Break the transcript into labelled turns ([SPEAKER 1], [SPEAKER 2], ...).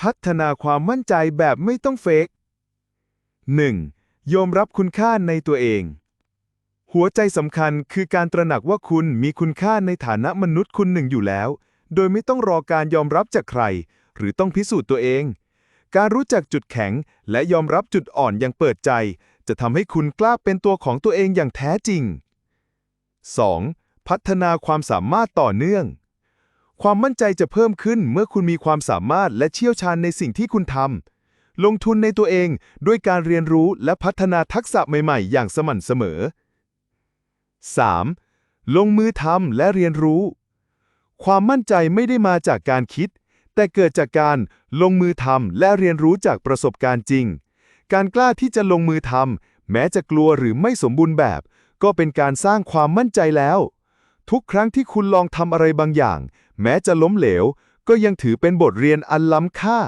[SPEAKER 1] พัฒนาความมั่นใจแบบไม่ต้องเฟก 1. ยอมรับคุณค่าในตัวเอง หัวใจสำคัญคือการตระหนักว่าคุณมีคุณค่าในฐานะมนุษย์คุณหนึ่งอยู่แล้ว โดยไม่ต้องรอการยอมรับจากใคร หรือต้องพิสูจน์ตัวเอง การรู้จักจุดแข็ง และยอมรับจุดอ่อนอย่างเปิดใจ จะทำให้คุณกล้าเป็นตัวของตัวเองอย่างแท้จริง 2. พัฒนาความสามารถต่อเนื่อง ความมั่นใจจะเพิ่มขึ้นเมื่อคุณมีความสามารถและเชี่ยวชาญในสิ่งที่คุณทำ ลงทุนในตัวเองด้วยการเรียนรู้และพัฒนาทักษะใหม่ๆ อย่างสม่ำเสมอ 3. ลงมือทำและเรียนรู้ ความมั่นใจไม่ได้มาจากการคิด แต่เกิดจากการลงมือทำและเรียนรู้จากประสบการณ์จริง การกล้าที่จะลงมือทำแม้จะกลัวหรือไม่สมบูรณ์แบบ ก็เป็นการสร้างความมั่นใจแล้ว ทุกครั้งที่คุณลองทำอะไรบางอย่าง แม้จะล้มเหลว ก็ยังถือเป็นบทเรียนอันล้ำค่า